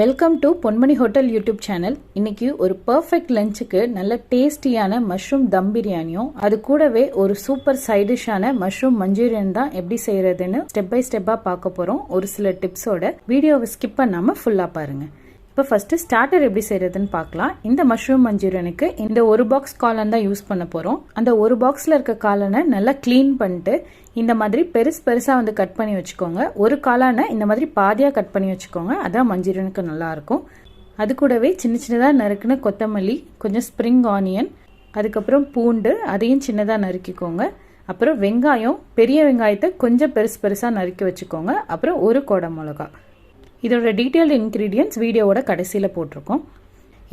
Welcome to Ponmani hotel YouTube channel இன்னைக்கு ஒரு perfect லஞ்சுக்கு நல்ல டேஸ்டியான மஷ்ரூம் தம் பிரியாணியும் அது கூடவே ஒரு சூப்பர் சைடிஷான மஷ்ரூம் மஞ்சூரியன் தான் எப்படி செய்யறதுன்னு ஸ்டெப் பை ஸ்டெப்பா பார்க்க போறோம். ஒரு சில டிப்ஸோட வீடியோவை ஸ்கிப் பண்ணாம ஃபுல்லா பாருங்க. இப்போ ஃபஸ்ட்டு ஸ்டார்டர் எப்படி செய்கிறதுன்னு பார்க்கலாம். இந்த மஷ்ரூம் மஞ்சூரியனுக்கு இந்த ஒரு பாக்ஸ் காளான் தான் யூஸ் பண்ண போகிறோம் அந்த ஒரு பாக்ஸில் இருக்க காளானை நல்லா க்ளீன் பண்ணிட்டு இந்த மாதிரி பெருசு பெருசாக வந்து கட் பண்ணி வச்சுக்கோங்க. ஒரு காளானை இந்த மாதிரி பாதியாக கட் பண்ணி வச்சுக்கோங்க. அதான் மஞ்சூரியனுக்கு நல்லாயிருக்கும் அது கூடவே சின்ன சின்னதாக நறுக்குன்னு கொத்தமல்லி கொஞ்சம் ஸ்ப்ரிங் ஆனியன் அதுக்கப்புறம் பூண்டு அதையும் சின்னதாக நறுக்கிக்கோங்க. அப்புறம் வெங்காயம் பெரிய வெங்காயத்தை கொஞ்சம் பெருசு பெருசாக நறுக்கி வச்சுக்கோங்க. அப்புறம் ஒரு கொடை மிளகா இதோட டீட்டெயில்டு இன்க்ரீடியன்ஸ் வீடியோவோட கடைசியில் போட்டிருக்கோம்.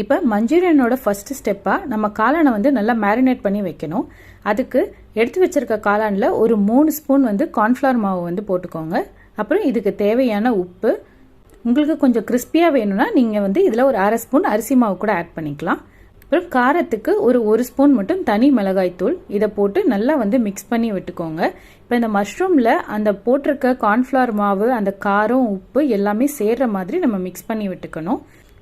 இப்போ மஞ்சூரியனோட ஃபஸ்ட்டு ஸ்டெப்பாக நம்ம காளானை வந்து நல்லா மேரினேட் பண்ணி வைக்கணும். அதுக்கு எடுத்து வச்சிருக்க காளானில் ஒரு மூணு ஸ்பூன் வந்து கார்ன்ஃப்ளவர் மாவு வந்து போட்டுக்கோங்க. அப்புறம் இதுக்கு தேவையான உப்பு. உங்களுக்கு கொஞ்சம் கிறிஸ்பியாக வேணும்னா நீங்கள் வந்து இதில் ஒரு அரை ஸ்பூன் அரிசி மாவு கூட ஆட் பண்ணிக்கலாம். அப்புறம் காரத்துக்கு ஒரு ஒரு ஸ்பூன் மட்டும் தனி மிளகாய்த்தூள் இதை போட்டு நல்லா வந்து மிக்ஸ் பண்ணி விட்டுக்கோங்க. இப்போ இந்த மஷ்ரூமில் அந்த போட்டிருக்க கார்ன்ஃப்ளவர் மாவு அந்த காரம் உப்பு எல்லாமே சேர்ற மாதிரி நம்ம மிக்ஸ் பண்ணி விட்டுக்கணும்.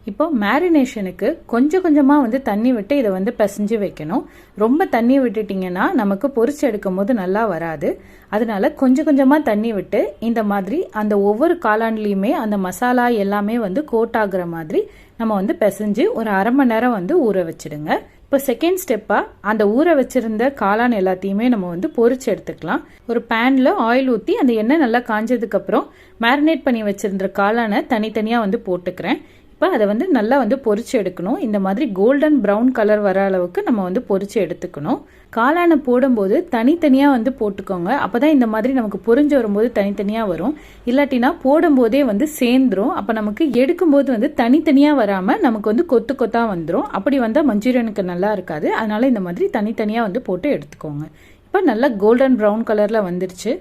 இப்போ மேரினேஷனுக்கு கொஞ்சம் கொஞ்சமாக வந்து தண்ணி விட்டு இதை வந்து பிசைஞ்சு வைக்கணும். ரொம்ப தண்ணி விட்டுட்டிங்கன்னா நமக்கு பொரிச்சு எடுக்கும் போது நல்லா வராது. அதனால கொஞ்சம் கொஞ்சமாக தண்ணி விட்டு இந்த மாதிரி அந்த ஒவ்வொரு காளான்லேயுமே அந்த மசாலா எல்லாமே வந்து கோட் ஆகுற மாதிரி நம்ம வந்து பிசைஞ்சு ஒரு அரை மணி நேரம் வந்து ஊற வச்சிடுங்க. இப்போ செகண்ட் ஸ்டெப்பாக அந்த ஊற வச்சிருந்த காளான் எல்லாத்தையுமே நம்ம வந்து பொரிச்சு எடுத்துக்கலாம். ஒரு பேனில் ஆயில் ஊற்றி அந்த எண்ணெய் நல்லா காஞ்சதுக்கப்புறம் மேரினேட் பண்ணி வச்சிருந்த காளானை தனித்தனியாக வந்து போட்டுக்கிறேன். இப்போ அதை வந்து நல்லா வந்து பொறிச்சு எடுக்கணும். இந்த மாதிரி கோல்டன் ப்ரௌன் கலர் வர அளவுக்கு நம்ம வந்து பொறிச்சு எடுத்துக்கணும். காளானை போடும்போது தனித்தனியாக வந்து போட்டுக்கோங்க. அப்போ தான் இந்த மாதிரி நமக்கு பொறிஞ்சு வரும்போது தனித்தனியாக வரும். இல்லாட்டினா போடும்போதே வந்து சேர்ந்துரும். அப்போ நமக்கு எடுக்கும்போது வந்து தனித்தனியாக வராமல் நமக்கு வந்து கொத்து கொத்தாக வந்துடும் அப்படி வந்தால் மஞ்சூரியனுக்கு நல்லா இருக்காது. அதனால் இந்த மாதிரி தனித்தனியாக வந்து போட்டு எடுத்துக்கோங்க. இப்போ நல்லா கோல்டன் ப்ரௌன் கலரில் வந்துருச்சு.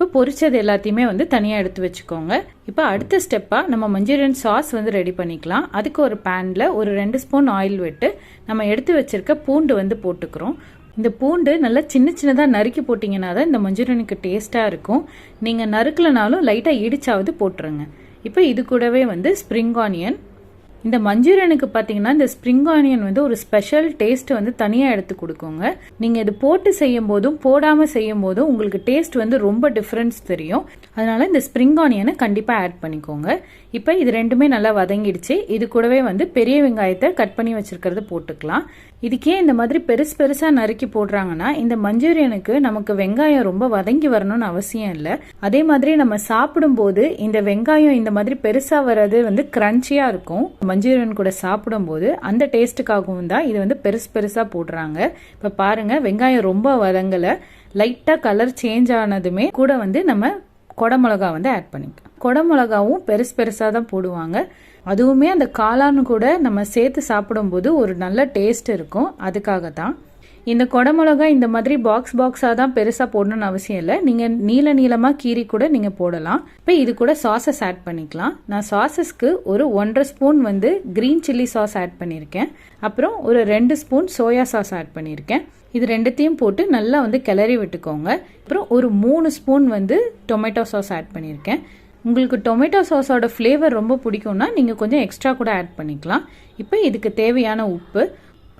இப்போ பொரிச்சது எல்லாத்தையுமே வந்து தனியாக எடுத்து வச்சுக்கோங்க. இப்போ அடுத்த ஸ்டெப்பாக நம்ம மஞ்சூரியன் சாஸ் வந்து ரெடி பண்ணிக்கலாம். அதுக்கு ஒரு பேனில் ஒரு ரெண்டு ஸ்பூன் ஆயில் விட்டு நம்ம எடுத்து வச்சிருக்க பூண்டு வந்து போட்டுக்கிறோம். இந்த பூண்டு நல்லா சின்ன சின்னதாக நறுக்கி போட்டிங்கன்னா தான் இந்த மஞ்சூரியனுக்கு டேஸ்ட்டாக இருக்கும். நீங்கள் நறுக்கலனாலும் லைட்டாக இடிச்சாவது போட்டுருங்க. இப்போ இது கூடவே வந்து ஸ்ப்ரிங் ஆனியன் இந்த மஞ்சூரியனுக்கு பார்த்தீங்கன்னா இந்த ஸ்ப்ரிங் ஆனியன் வந்து ஒரு ஸ்பெஷல் டேஸ்ட் வந்து தனியாக எடுத்து கொடுக்குங்க. நீங்கள் இது போட்டு செய்யும் போதும் போடாமல் செய்யும் போதும் உங்களுக்கு டேஸ்ட் வந்து ரொம்ப டிஃப்ரென்ஸ் தெரியும். அதனால இந்த ஸ்ப்ரிங் ஆனியனை கண்டிப்பாக ஆட் பண்ணிக்கோங்க. இப்போ இது ரெண்டுமே நல்லா வதங்கிடுச்சு. இது கூடவே வந்து பெரிய வெங்காயத்தை கட் பண்ணி வச்சிருக்கிறத போட்டுக்கலாம். இதுக்கே இந்த மாதிரி பெருசு பெருசாக நறுக்கி போடுறாங்கன்னா இந்த மஞ்சூரியனுக்கு நமக்கு வெங்காயம் ரொம்ப வதங்கி வரணும்னு அவசியம் இல்லை. அதே மாதிரி நம்ம சாப்பிடும்போது இந்த வெங்காயம் இந்த மாதிரி பெருசாக வர்றது வந்து கிரன்ச்சியாக இருக்கும். மஞ்சூரியன் கூட சாப்பிடும்போது அந்த டேஸ்ட்டுக்காகவும் தான் இது வந்து பெருசு பெருசாக போடுறாங்க. இப்போ பாருங்க வெங்காயம் ரொம்ப வதங்கலை லைட்டாக கலர் சேஞ்ச் ஆனதுமே கூட வந்து நம்ம கொடமிளகா வந்து ஆட் பண்ணிக்கலாம். கொடமிளகாவும் பெருசு பெருசாக தான் போடுவாங்க. அதுவுமே அந்த காளான் கூட நம்ம சேர்த்து சாப்பிடும்போது ஒரு நல்ல டேஸ்ட் இருக்கும். அதுக்காக தான் இந்த கொடமிளகா இந்த மாதிரி பாக்ஸ் பாக்ஸாக தான் பெருசாக போடணும்னு அவசியம் இல்லை. நீங்கள் நீல நீளமாக கீரி கூட நீங்கள் போடலாம். இப்போ இது கூட சாசஸ் ஆட் பண்ணிக்கலாம். நான் சாசஸ்க்கு ஒரு ஒன்றரை ஸ்பூன் வந்து க்ரீன் சில்லி சாஸ் ஆட் பண்ணியிருக்கேன் அப்புறம் ஒரு ரெண்டு ஸ்பூன் சோயா சாஸ் ஆட் பண்ணியிருக்கேன் இது ரெண்டுத்தையும் போட்டு நல்லா வந்து கிளறி விட்டுக்கோங்க. அப்புறம் ஒரு மூணு ஸ்பூன் வந்து டொமேட்டோ சாஸ் ஆட் பண்ணியிருக்கேன் உங்களுக்கு டொமேட்டோ சாஸோட ஃப்ளேவர் ரொம்ப பிடிக்கும்னா நீங்கள் கொஞ்சம் எக்ஸ்ட்ரா கூட ஆட் பண்ணிக்கலாம். இப்போ இதுக்கு தேவையான உப்பு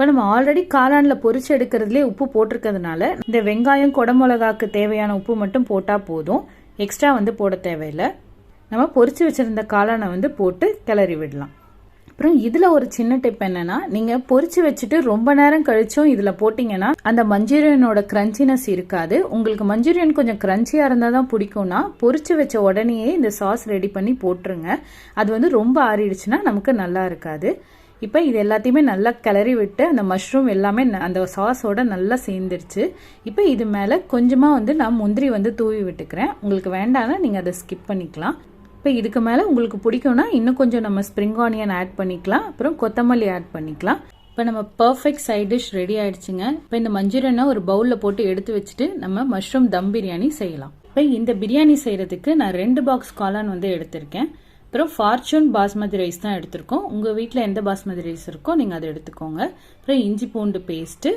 இப்போ நம்ம ஆல்ரெடி காளானில் பொரிச்சு எடுக்கிறதுலே உப்பு போட்டிருக்கிறதுனால இந்த வெங்காயம் குடமிளகாக்கு தேவையான உப்பு மட்டும் போட்டால் போதும். எக்ஸ்ட்ரா வந்து போட தேவையில்லை. நம்ம பொறிச்சு வச்சுருந்த காளானை வந்து போட்டு கிளறி விடலாம். அப்புறம் இதில் ஒரு சின்ன டிப் என்னன்னா நீங்கள் பொறிச்சு வச்சுட்டு ரொம்ப நேரம் கழிச்சும் இதில் போட்டிங்கன்னா அந்த மஞ்சூரியனோட கிரன்ச்சினஸ் இருக்காது. உங்களுக்கு மஞ்சூரியன் கொஞ்சம் கிரன்ச்சியாக இருந்தால் தான் பிடிக்கும்னா பொறிச்சு வச்ச உடனேயே இந்த சாஸ் ரெடி பண்ணி போட்டுருங்க. அது வந்து ரொம்ப ஆறிடுச்சுன்னா நமக்கு நல்லா இருக்காது. இப்போ இது எல்லாத்தையுமே நல்லா கிளறி விட்டு அந்த மஷ்ரூம் எல்லாமே அந்த சாஸோட நல்லா சேர்ந்துருச்சு. இப்போ இது மேலே கொஞ்சமாக வந்து நான் முந்திரி வந்து தூவி விட்டுக்கிறேன். உங்களுக்கு வேண்டாம்னா நீங்கள் அதை ஸ்கிப் பண்ணிக்கலாம். இப்போ இதுக்கு மேலே உங்களுக்கு பிடிக்கும்னா இன்னும் கொஞ்சம் நம்ம ஸ்ப்ரிங் ஆனியன் ஆட் பண்ணிக்கலாம். அப்புறம் கொத்தமல்லி ஆட் பண்ணிக்கலாம். இப்போ நம்ம பர்ஃபெக்ட் சைட் டிஷ் ரெடி ஆயிடுச்சுங்க. இப்போ இந்த மஞ்சூரியனை ஒரு பவுலில் போட்டு எடுத்து வச்சுட்டு நம்ம மஷ்ரூம் தம் பிரியாணி செய்யலாம். இப்போ இந்த பிரியாணி செய்கிறதுக்கு நான் ரெண்டு பாக்ஸ் காளான் வந்து எடுத்திருக்கேன். அப்புறம் ஃபார்ச்சூன் பாஸ்மதி ரைஸ் தான் எடுத்திருக்கோம். உங்கள் வீட்டில் எந்த பாஸ்மதி ரைஸ் இருக்கோ நீங்கள் அதை எடுத்துக்கோங்க. அப்புறம் இஞ்சி பூண்டு பேஸ்ட்டு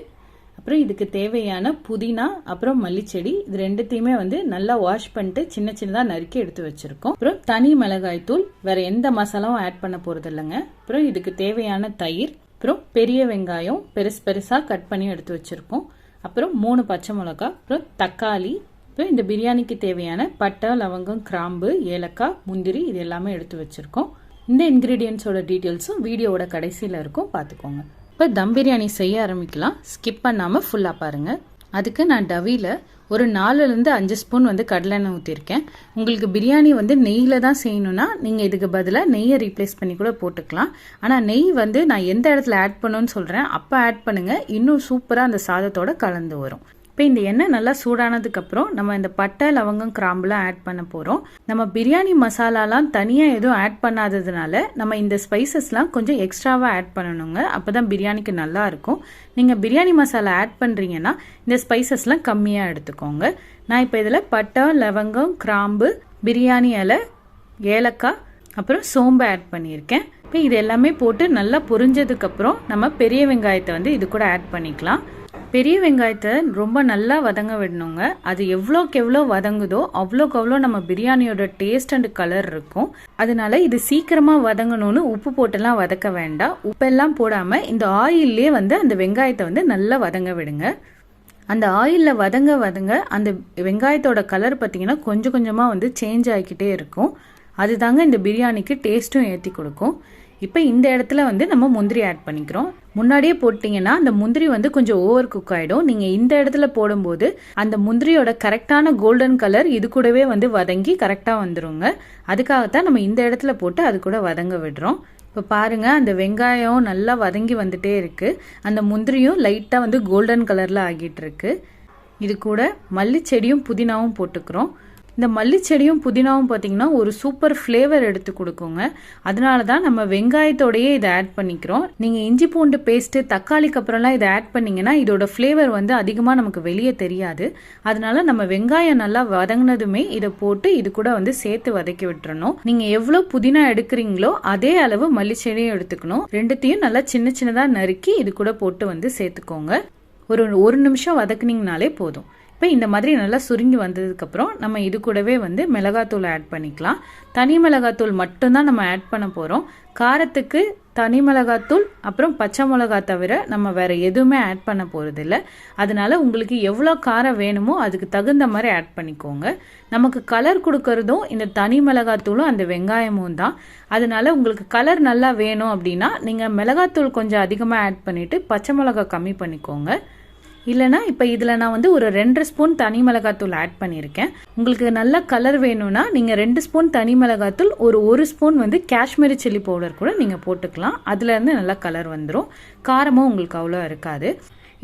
அப்புறம் இதுக்கு தேவையான புதினா அப்புறம் மல்லிச்செடி இது ரெண்டுத்தையுமே வந்து நல்லா வாஷ் பண்ணிட்டு சின்ன சின்னதாக நறுக்கி எடுத்து வச்சுருக்கோம். அப்புறம் தனி மிளகாய் தூள் எந்த மசாலாவும் ஆட் பண்ண போகிறது இல்லைங்க. அப்புறம் இதுக்கு தேவையான தயிர் அப்புறம் பெரிய வெங்காயம் பெருசு பெருசாக கட் பண்ணி எடுத்து வச்சுருக்கோம். அப்புறம் மூணு பச்சை மிளகா அப்புறம் தக்காளி இப்போ இந்த பிரியாணிக்கு தேவையான பட்டை லவங்கம் கிராம்பு ஏலக்காய் முந்திரி இது எல்லாமே எடுத்து வச்சுருக்கோம். இந்த இன்க்ரீடியன்ஸோட டீட்டெயில்ஸும் வீடியோவோட கடைசியில் இருக்கும். பார்த்துக்கோங்க. இப்போ தம் பிரியாணி செய்ய ஆரம்பிக்கலாம். ஸ்கிப் பண்ணாமல் ஃபுல்லாக பாருங்கள் அதுக்கு நான் டவியில் ஒரு நாலுலேருந்து அஞ்சு ஸ்பூன் வந்து கடலெண்ணெய் ஊற்றிருக்கேன் உங்களுக்கு பிரியாணி வந்து நெய்யில் தான் செய்யணும்னா நீங்கள் இதுக்கு பதிலாக நெய்யை ரீப்ளேஸ் பண்ணி கூட போட்டுக்கலாம். ஆனால் நெய் வந்து நான் எந்த இடத்துல ஆட் பண்ணணும்னு சொல்கிறேன் அப்போ ஆட் பண்ணுங்கள் இன்னும் சூப்பராக அந்த சாதத்தோட கலந்து வரும். இப்போ இந்த எண்ணெய் நல்லா சூடானதுக்கப்புறம் நம்ம இந்த பட்டை லவங்கம் கிராம்புலாம் ஆட் பண்ண போகிறோம் நம்ம பிரியாணி மசாலாலாம் தனியாக எதுவும் ஆட் பண்ணாததுனால நம்ம இந்த ஸ்பைசஸ்லாம் கொஞ்சம் எக்ஸ்ட்ராவாக ஆட் பண்ணணுங்க. அப்போ தான் பிரியாணிக்கு நல்லா இருக்கும். நீங்கள் பிரியாணி மசாலா ஆட் பண்ணுறீங்கன்னா இந்த ஸ்பைசஸ்லாம் கம்மியாக எடுத்துக்கோங்க. நான் இப்போ இதில் பட்டை லவங்கம் கிராம்பு பிரியாணி இலை ஏலக்காய் அப்புறம் சோம்பு ஆட் பண்ணியிருக்கேன். இப்போ இது எல்லாமே போட்டு நல்லா பொரிஞ்சதுக்கப்புறம் நம்ம பெரிய வெங்காயத்தை வந்து இது கூட ஆட் பண்ணிக்கலாம். பெரிய வெங்காயத்தை ரொம்ப நல்லா வதங்க விடணுங்க. அது எவ்வளோக்கு எவ்வளோ வதங்குதோ அவ்வளோக்கு அவ்வளோ நம்ம பிரியாணியோட டேஸ்ட் அண்ட் கலர் இருக்கும். அதனால இது சீக்கிரமாக வதங்கணும்னு உப்பு போட்டெல்லாம் வதக்க வேண்டாம். உப்பெல்லாம் போடாமல் இந்த ஆயிலே வந்து அந்த வெங்காயத்தை வந்து நல்லா வதங்க விடுங்க. அந்த ஆயிலில் வதங்க வதங்க அந்த வெங்காயத்தோட கலர் பார்த்தீங்கன்னா கொஞ்சம் கொஞ்சமாக வந்து சேஞ்ச் ஆகிக்கிட்டே இருக்கும். அதுதாங்க இந்த பிரியாணிக்கு டேஸ்ட்டும் ஏற்றி கொடுக்கும். இப்போ இந்த இடத்துல வந்து நம்ம முந்திரி ஆட் பண்ணிக்கிறோம். முன்னாடியே போட்டிங்கன்னா அந்த முந்திரி வந்து கொஞ்சம் ஓவர் குக் ஆகிடும் நீங்கள் இந்த இடத்துல போடும்போது அந்த முந்திரியோட கரெக்டான கோல்டன் கலர் இது கூடவே வந்து வதங்கி கரெக்டாக வந்துடுங்க அதுக்காகத்தான் நம்ம இந்த இடத்துல போட்டு அது கூட வதங்க விடுறோம். இப்போ பாருங்க அந்த வெங்காயம் நல்லா வதங்கி வந்துட்டே இருக்கு. அந்த முந்திரியும் லைட்டாக வந்து கோல்டன் கலரில் ஆகிட்டு இருக்கு. இது கூட மல்லிச்செடியும் புதினாவும் போட்டுக்கிறோம். இந்த மல்லிச்செடியும் புதினாவும் பார்த்தீங்கன்னா ஒரு சூப்பர் ஃப்ளேவர் எடுத்து கொடுக்குங்க. அதனால தான் நம்ம வெங்காயத்தோடையே இதை ஆட் பண்ணிக்கிறோம். நீங்கள் இஞ்சி பூண்டு பேஸ்ட்டு தக்காளிக்கு அப்புறம்லாம் இதை ஆட் பண்ணிங்கன்னா இதோட ஃப்ளேவர் வந்து அதிகமாக நமக்கு வெளியே தெரியாது. அதனால நம்ம வெங்காயம் நல்லா வதங்கினதுமே இதை போட்டு இது கூட வந்து சேர்த்து வதக்கி விட்டுறணும். நீங்கள் எவ்வளோ புதினா எடுக்கிறீங்களோ அதே அளவு மல்லிச்செடியும் எடுத்துக்கணும். ரெண்டுத்தையும் நல்லா சின்ன சின்னதாக நறுக்கி இது கூட போட்டு வந்து சேர்த்துக்கோங்க. ஒரு ஒரு நிமிஷம் வதக்குனீங்கனாலே போதும். இப்போ இந்த மாதிரி நல்லா சுருங்கி வந்ததுக்கப்புறம் நம்ம இது கூடவே வந்து மிளகாத்தூள் ஆட் பண்ணிக்கலாம். தனி மிளகாத்தூள் மட்டும்தான் நம்ம ஆட் பண்ண போகிறோம் காரத்துக்கு தனி மிளகாத்தூள் அப்புறம் பச்சை மிளகா தவிர நம்ம வேறு எதுவுமே ஆட் பண்ண போகிறதில்ல அதனால உங்களுக்கு எவ்வளோ காரம் வேணுமோ அதுக்கு தகுந்த மாதிரி ஆட் பண்ணிக்கோங்க. நமக்கு கலர் கொடுக்கறதும் இந்த தனி மிளகாத்தூளும் அந்த வெங்காயமும் தான். அதனால உங்களுக்கு கலர் நல்லா வேணும் அப்படின்னா நீங்கள் மிளகாத்தூள் கொஞ்சம் அதிகமாக ஆட் பண்ணிவிட்டு பச்சை மிளகா கம்மி பண்ணிக்கோங்க. இல்லைனா இப்போ இதில் நான் வந்து ஒரு ரெண்டு ஸ்பூன் தனி மிளகாத்தூள் ஆட் பண்ணியிருக்கேன். உங்களுக்கு நல்ல கலர் வேணும்னா நீங்கள் ரெண்டு ஸ்பூன் தனி மிளகாத்தூள் ஒரு ஒரு ஸ்பூன் வந்து காஷ்மீரி சில்லி பவுடர் கூட நீங்கள் போட்டுக்கலாம். அதுலேருந்து நல்லா கலர் வந்துடும் காரமும் உங்களுக்கு அவ்வளோ இருக்காது.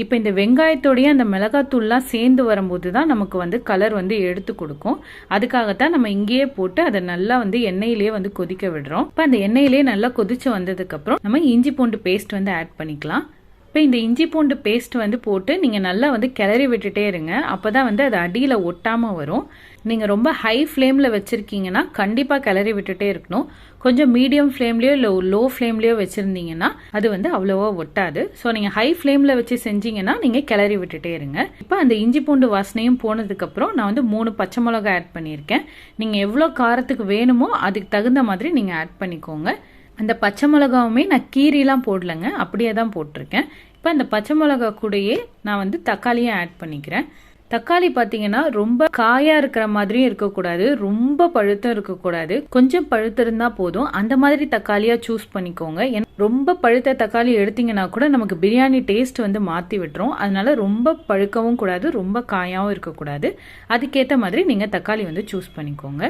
இப்போ இந்த வெங்காயத்தோடைய அந்த மிளகாத்தூள்லாம் சேர்ந்து வரும்போது தான் நமக்கு வந்து கலர் வந்து எடுத்து கொடுக்கும். அதுக்காகத்தான் நம்ம இங்கேயே போட்டு அதை நல்லா வந்து எண்ணெயிலேயே வந்து கொதிக்க விடுறோம். இப்போ அந்த எண்ணெயிலே நல்லா கொதிச்சு வந்ததுக்கப்புறம் நம்ம இஞ்சி பூண்டு பேஸ்ட் வந்து ஆட் பண்ணிக்கலாம். இப்போ இந்த இஞ்சி பூண்டு பேஸ்ட் வந்து போட்டு நீங்கள் நல்லா வந்து கிளறி விட்டுட்டே இருங்க. அப்போ தான் வந்து அது அடியில் ஒட்டாமல் வரும். நீங்கள் ரொம்ப ஹை ஃப்ளேமில் வச்சுருக்கீங்கன்னா கண்டிப்பாக கிளறி விட்டுட்டே இருக்கணும். கொஞ்சம் மீடியம் ஃப்ளேம்லேயோ இல்லை லோ ஃப்ளேம்லேயோ வச்சுருந்தீங்கன்னா அது வந்து அவ்வளோவா ஒட்டாது. ஸோ நீங்கள் ஹை ஃப்ளேமில் வச்சு செஞ்சீங்கன்னா நீங்கள் கிளறி விட்டுட்டே இருங்க. இப்போ அந்த இஞ்சி பூண்டு வாசனையும் போனதுக்கப்புறம் நான் வந்து மூணு பச்சை மிளகா ஆட் பண்ணியிருக்கேன். நீங்கள் எவ்வளோ காரத்துக்கு வேணுமோ அதுக்கு தகுந்த மாதிரி நீங்கள் ஆட் பண்ணிக்கோங்க. அந்த பச்சை மிளகாவுமே நான் கீரிலாம் போடலைங்க அப்படியே தான் போட்டிருக்கேன். இப்போ அந்த பச்சை மிளகா கூடயே நான் வந்து தக்காளியும் ஆட் பண்ணிக்கிறேன். தக்காளி பார்த்தீங்கன்னா ரொம்ப காயா இருக்கிற மாதிரியும் இருக்கக்கூடாது ரொம்ப பழுத்தம் இருக்கக்கூடாது. கொஞ்சம் பழுத்து இருந்தால் போதும். அந்த மாதிரி தக்காளியா சூஸ் பண்ணிக்கோங்க. ரொம்ப பழுத்த தக்காளி எடுத்தீங்கன்னா கூட நமக்கு பிரியாணி டேஸ்ட் வந்து மாற்றி விட்டுரும். அதனால ரொம்ப பழுக்கவும் கூடாது ரொம்ப காயாவும் இருக்கக்கூடாது. அதுக்கேற்ற மாதிரி நீங்கள் தக்காளி வந்து சூஸ் பண்ணிக்கோங்க.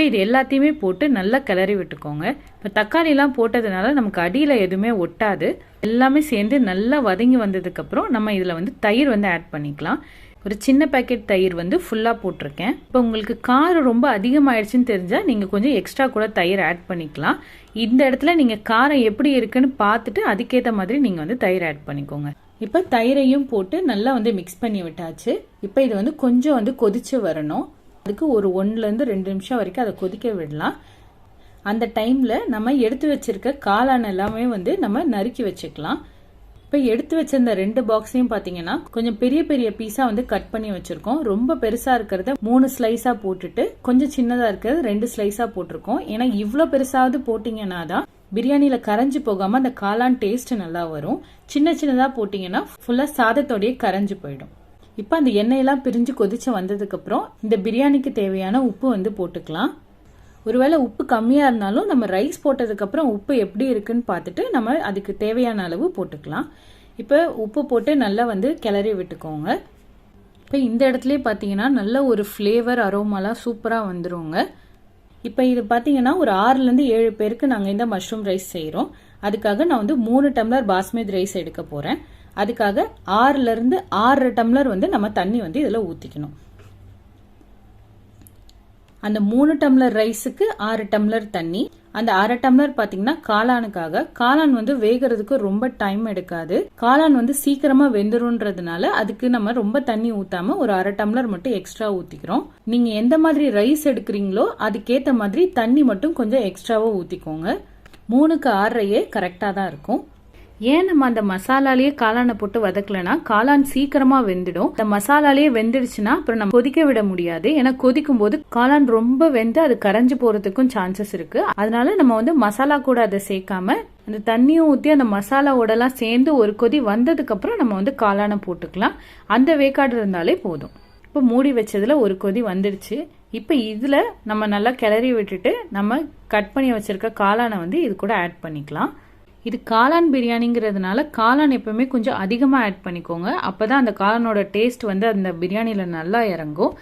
இப்போ இது எல்லாத்தையுமே போட்டு நல்லா கிளறி விட்டுக்கோங்க. இப்போ தக்காளிலாம் போட்டதுனால நமக்கு அடியில் எதுவுமே ஒட்டாது. எல்லாமே சேர்ந்து நல்லா வதங்கி வந்ததுக்கப்புறம் நம்ம இதில் வந்து தயிர் வந்து ஆட் பண்ணிக்கலாம். ஒரு சின்ன பேக்கெட் தயிர் வந்து ஃபுல்லாக போட்டிருக்கேன். இப்போ உங்களுக்கு காரம் ரொம்ப அதிகமாகிடுச்சின்னு தெரிஞ்சால் நீங்கள் கொஞ்சம் எக்ஸ்ட்ரா கூட தயிர் ஆட் பண்ணிக்கலாம். இந்த இடத்துல நீங்கள் காரம் எப்படி இருக்குன்னு பார்த்துட்டு அதுக்கேற்ற மாதிரி நீங்கள் வந்து தயிர் ஆட் பண்ணிக்கோங்க. இப்போ தயிரையும் போட்டு நல்லா வந்து மிக்ஸ் பண்ணி விட்டாச்சு. இப்போ இது வந்து கொஞ்சம் வந்து கொதிச்சு வரணும். அதுக்கு ஒரு ஒன்றுலேருந்து ரெண்டு நிமிஷம் வரைக்கும் அதை கொதிக்க விடலாம். அந்த டைமில் நம்ம எடுத்து வச்சிருக்க காளான் எல்லாமே வந்து நம்ம நறுக்கி வச்சுக்கலாம். இப்போ எடுத்து வச்சிருந்த ரெண்டு பாக்ஸையும் பார்த்தீங்கன்னா கொஞ்சம் பெரிய பெரிய பீஸாக வந்து கட் பண்ணி வச்சுருக்கோம். ரொம்ப பெருசாக இருக்கிறத மூணு ஸ்லைஸாக போட்டுட்டு கொஞ்சம் சின்னதாக இருக்கிறது ரெண்டு ஸ்லைஸாக போட்டிருக்கோம். ஏன்னா இவ்வளோ பெருசாவது போட்டிங்கன்னா தான் பிரியாணியில் கரைஞ்சி போகாமல் அந்த காளான் டேஸ்ட் நல்லா வரும். சின்ன சின்னதாக போட்டிங்கன்னா ஃபுல்லாக சாதத்தோடையே கரைஞ்சு போயிடும். இப்போ அந்த எண்ணெயெல்லாம் பிரிஞ்சு கொதிச்சு வந்ததுக்கப்புறம் இந்த பிரியாணிக்கு தேவையான உப்பு வந்து போட்டுக்கலாம். ஒருவேளை உப்பு கம்மியாக இருந்தாலும் நம்ம ரைஸ் போட்டதுக்கப்புறம் உப்பு எப்படி இருக்குன்னு பார்த்துட்டு நம்ம அதுக்கு தேவையான அளவு போட்டுக்கலாம். இப்போ உப்பு போட்டு நல்லா வந்து கிளறி விட்டுக்கோங்க. இப்போ இந்த இடத்துல பார்த்தீங்கன்னா நல்ல ஒரு ஃப்ளேவர் அரோமாலாம் சூப்பராக வந்துருங்க. இப்போ இது பார்த்தீங்கன்னா ஒரு ஆறுலேருந்து ஏழு பேருக்கு நாங்கள் இந்த மஷ்ரூம் ரைஸ் செய்கிறோம் அதுக்காக நான் வந்து மூணு டம்ளர் பாஸ்மதி ரைஸ் எடுக்க போகிறேன் அதுக்காக ஆறுலேருந்து ஆறரை டம்ளர் வந்து நம்ம தண்ணி வந்து இதில் ஊற்றிக்கணும் அந்த மூணு டம்ளர் ரைஸுக்கு ஆறு டம்ளர் தண்ணி. அந்த அரை டம்ளர் பாத்தீங்கன்னா காளானுக்காக. காளான் வந்து வேகிறதுக்கு ரொம்ப டைம் எடுக்காது. காளான் வந்து சீக்கிரமா வெந்துருன்றதுனால அதுக்கு நம்ம ரொம்ப தண்ணி ஊத்தாம ஒரு அரை டம்ளர் மட்டும் எக்ஸ்ட்ரா ஊத்திக்கிறோம். நீங்க எந்த மாதிரி ரைஸ் எடுக்கிறீங்களோ அதுக்கேத்த மாதிரி தண்ணி மட்டும் கொஞ்சம் எக்ஸ்ட்ராவா ஊத்திக்கோங்க. மூணுக்கு ஆறரையே கரெக்டா தான் இருக்கும். ஏன் நம்ம அந்த மசாலாலேயே காளானை போட்டு வதக்கலனா காளான் சீக்கிரமா வெந்துடும். அந்த மசாலாலேயே வெந்துடுச்சுன்னா அப்புறம் நம்ம கொதிக்க விட முடியாது. ஏன்னா கொதிக்கும் போது காளான் ரொம்ப வெந்து அது கரைஞ்சு போறதுக்கும் சான்சஸ் இருக்கு. அதனால நம்ம வந்து மசாலா கூட அதை சேர்க்காம அந்த தண்ணியும் ஊற்றி அந்த மசாலாவோடலாம் சேர்ந்து ஒரு கொதி வந்ததுக்கு அப்புறம் நம்ம வந்து காளானை போட்டுக்கலாம். அந்த வேக்காடு இருந்தாலே போதும். இப்போ மூடி வச்சதுல ஒரு கொதி வந்துடுச்சு. இப்போ இதில் நம்ம நல்லா கிளறி விட்டுட்டு நம்ம கட் பண்ணி வச்சிருக்க காளானை வந்து இது கூட ஆட் பண்ணிக்கலாம். இது காளான் பிரியாணிங்கிறதுனால காளான் எப்பவுமே கொஞ்சம் அதிகமாக ஆட் பண்ணிக்கோங்க. அப்போ தான் அந்த காளானோட டேஸ்ட் வந்து அந்த பிரியாணியில் நல்லா இறங்கும்.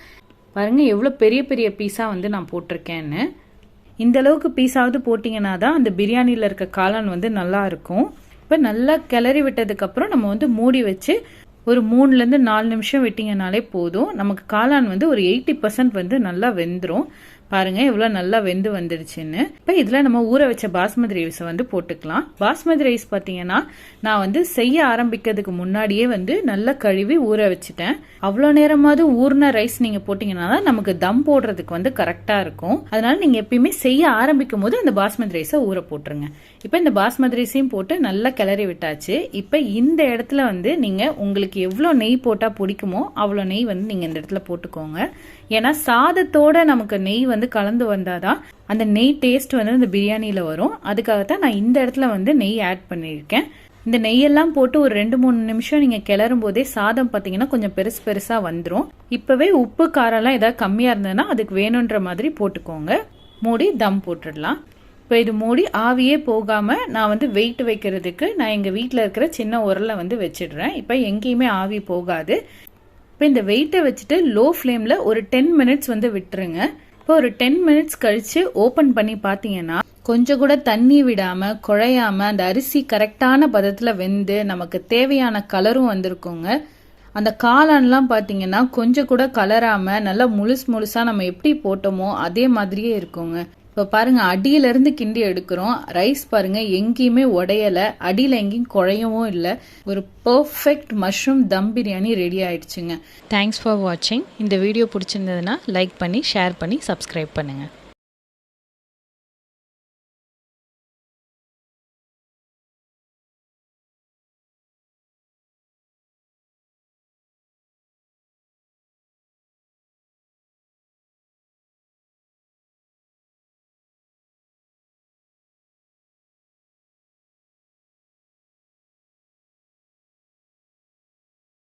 பாருங்கள் எவ்வளோ பெரிய பெரிய பீஸாக வந்து நான் போட்டிருக்கேன்னு. இந்த அளவுக்கு பீஸாவது போட்டிங்கன்னா தான் அந்த பிரியாணியில் இருக்க காளான் வந்து நல்லா இருக்கும். இப்போ நல்லா கிளறி விட்டதுக்கப்புறம் நம்ம வந்து மூடி வச்சு ஒரு மூணுலேருந்து நாலு நிமிஷம் விட்டிங்கனாலே போதும். நமக்கு காளான் வந்து ஒரு எயிட்டி பர்சன்ட் வந்து நல்லா வெந்துடும் பாருங்க எவ்வளோ நல்லா வெந்து வந்துடுச்சுன்னு. இப்போ இதில் நம்ம ஊற வச்ச பாஸ்மதி ரைஸை வந்து போட்டுக்கலாம். பாஸ்மதி ரைஸ் பார்த்தீங்கன்னா நான் வந்து செய்ய ஆரம்பிக்கிறதுக்கு முன்னாடியே வந்து நல்லா கழுவி ஊற வச்சுட்டேன். அவ்வளோ நேரமாவது ஊறின ரைஸ் நீங்கள் போட்டிங்கன்னா தான் நமக்கு தம் போடுறதுக்கு வந்து கரெக்டாக இருக்கும். அதனால நீங்கள் எப்பயுமே செய்ய ஆரம்பிக்கும் போது அந்த பாஸ்மதி ரைஸை ஊற போட்டுருங்க. இப்போ இந்த பாஸ்மதி ரைஸையும் போட்டு நல்லா கிளறி விட்டாச்சு. இப்போ இந்த இடத்துல வந்து நீங்கள் உங்களுக்கு எவ்வளோ நெய் போட்டால் பிடிக்குமோ அவ்வளோ நெய் வந்து நீங்கள் இந்த இடத்துல போட்டுக்கோங்க. ஏன்னா சாதத்தோட நமக்கு நெய் வந்து கலந்து வந்தாதான் அந்த நெய் டேஸ்ட் வந்து இந்த பிரியாணியில் வரும். அதுக்காகத்தான் நான் இந்த இடத்துல வந்து நெய் ஆட் பண்ணியிருக்கேன். இந்த நெய்யெல்லாம் போட்டு ஒரு ரெண்டு மூணு நிமிஷம் நீங்கள் கிளறும் போதே சாதம் பார்த்தீங்கன்னா கொஞ்சம் பெருசு பெருசாக வந்துடும் இப்போவே உப்பு காரம்லாம் ஏதாவது கம்மியாக இருந்ததுன்னா அதுக்கு வேணுன்ற மாதிரி போட்டுக்கோங்க. மூடி தம் போட்டுடலாம். இப்போ இது மூடி ஆவியே போகாமல் நான் வந்து வெயிட் வைக்கிறதுக்கு நான் எங்கள் வீட்டில் இருக்கிற சின்ன உரலை வந்து வச்சிடுறேன். இப்போ எங்கேயுமே ஆவி போகாது. இப்போ இந்த வெயிட்டை வச்சுட்டு லோ ஃப்ளேமில் ஒரு டென் மினிட்ஸ் வந்து விட்டுருங்க. இப்போ ஒரு டென் மினிட்ஸ் கழித்து ஓப்பன் பண்ணி பார்த்தீங்கன்னா கொஞ்சம் கூட தண்ணி விடாமல் குழையாமல் அந்த அரிசி கரெக்டான பதத்தில் வெந்து நமக்கு தேவையான கலரும் வந்திருக்குங்க. அந்த காளான்லாம் பார்த்தீங்கன்னா கொஞ்சம் கூட கலராமல் நல்லா முழுசு முழுசாக நம்ம எப்படி போட்டோமோ அதே மாதிரியே இருக்குங்க. இப்போ பாருங்க அடியிலிருந்து கிண்டி எடுக்கிறோம். ரைஸ் பாருங்க எங்கேயுமே உடையலை. அடியில் எங்கேயும் குழையவும் இல்லை. ஒரு perfect mushroom dum biryani ready ஆயிடுச்சுங்க. தேங்க்ஸ் ஃபார் வாட்சிங் இந்த வீடியோ பிடிச்சிருந்ததுன்னா லைக் பண்ணி ஷேர் பண்ணி சப்ஸ்கிரைப் பண்ணுங்கள்